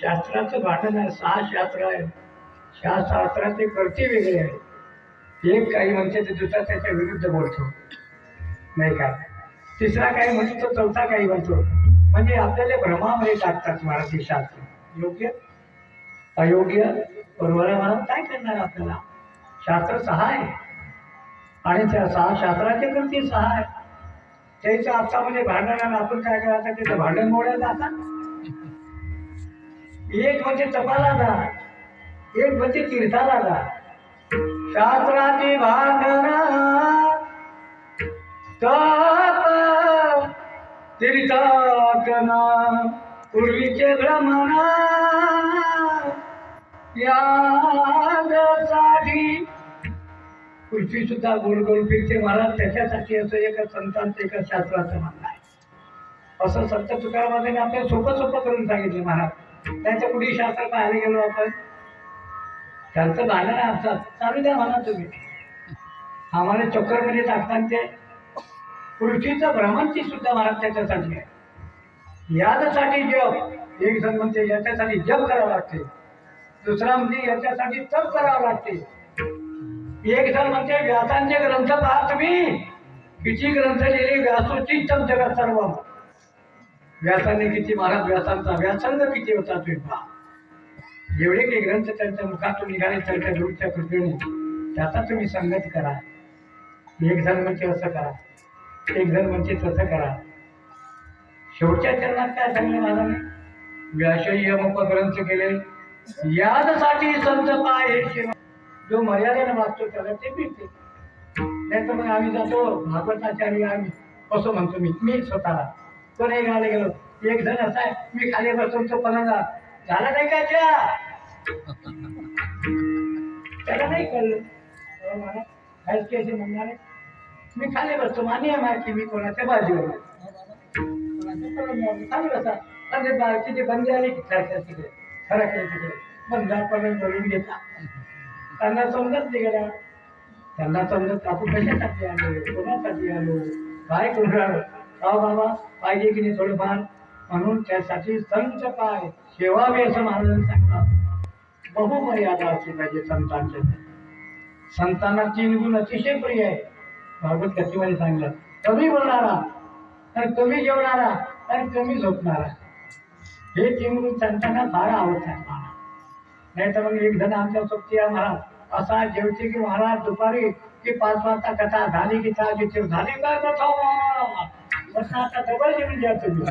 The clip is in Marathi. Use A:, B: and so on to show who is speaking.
A: शास्त्राचं भांडण आहे. सहा शास्त्र आहे. सहा शास्त्राचे करते वेगळे आहे एक काही म्हणते तर दुसरा त्याच्या विरुद्ध बोलतो. नाही का? तिसरा काही म्हणतो तर चौथा काही म्हणतो. म्हणजे आपल्याला भ्रमामध्ये टाकतात मराठी शास्त्र. योग्य? अयोग्य? बरोबर म्हणून काय करणार आपल्याला? शास्त्र सहा आहे. आणि त्या सहा शास्त्राचे कृती सहा आहे. त्याचं म्हणजे भांडण आपण काय करायचं? त्याचं भांडण मोडायला आता एक म्हणजे तपाला जा एक म्हणजे तीर्थाला जा. शास्त्राची भांडण तप तीर्थाटना पूर्वीचे भ्रमणा यासाठी पृथ्वी सुद्धा गोल गोल फिरते. महाराज त्याच्यासाठी असं एका संतांचं एका शास्त्राचं म्हणणं आहे. असं संत तुकारामाने आपल्याला सोपं सोपं करून सांगितलं महाराज. त्यांचं कुठे शास्त्र पाहायला गेलो आपण. त्यांचं झालं ना चालू द्या म्हणा तुम्ही. आम्हाला चक्करमध्ये टाकताना ते. पृथ्वीचं भ्रमणची सुद्धा महाराज त्याच्यासाठी आहे. याच्यासाठी जप. एक जण म्हणते याच्यासाठी जप करावं लागते. दुसरा म्हणजे याच्यासाठी तप करावं लागते. एक जण म्हणते व्यासांचे ग्रंथ पहा तुम्ही. किती ग्रंथ लिहिले व्यासोचितम जगात सर्व व्यासाने किती महाराज व्यासांचा व्यासंग किती होता तुम्ही पहा जेवढे काही ग्रंथ त्यांच्या मुखातून निघाले त्यांच्या दूरच्या कृपेने. त्याचा तुम्ही संगत करा. एक जण म्हणजे असं करा. एक जण म्हणजे तसं करा. शेवटच्या चरणात काय सांगले महाराजांनी व्यासयम ग्रंथ केले. यादसाठी संत पाय जो मर्यादेने वाचतो त्याला ते मिळते नाही तर मग आम्ही जातो भागवताचार्य आम्ही. असं म्हणतो मी. मी स्वतःला. पण एक आले गेलो. एक जण असा आहे मी खाली बसून तो पणाला झाला नाही का त्या त्याला नाही कळलं. मला काहीच की असे म्हणणारे. मी खाली बसतो मान्य आहे माहिती मी कोणाच्या बाजूवर आहे. खाली बसा. अरे बाळची बंदी आली की तिकडे फरक आहे तिकडे. बंदा पलंग बोलून घेता त्यांना समजत नाही गेला त्यांना समजत आपण कशासाठी आलो? कोणासाठी आलो? काय करून आलो अहो बाबा पाहिजे की नाही थोडंफार. म्हणून त्यासाठी संत काय? सेवावे असं महाराजांनी सांगतात बहुमर्यादा असली पाहिजे संतांच्या संतांना तीन गुण अतिशय प्रिय आहे भागवत कथेमध्ये सांगलं कमी बोलणारा तर कमी जेवणारा आणि कमी झोपणारा. हे तीन गुण संतांना फार आवडतात मला नाही तर मग एक जण आमच्या सोबती आहे महाराज असा जेवते की महाराज दुपारी की पाच वाजता कथा झाली की चहा झाली काय कथा? बस आता डबल जेवून घ्या तुम्ही.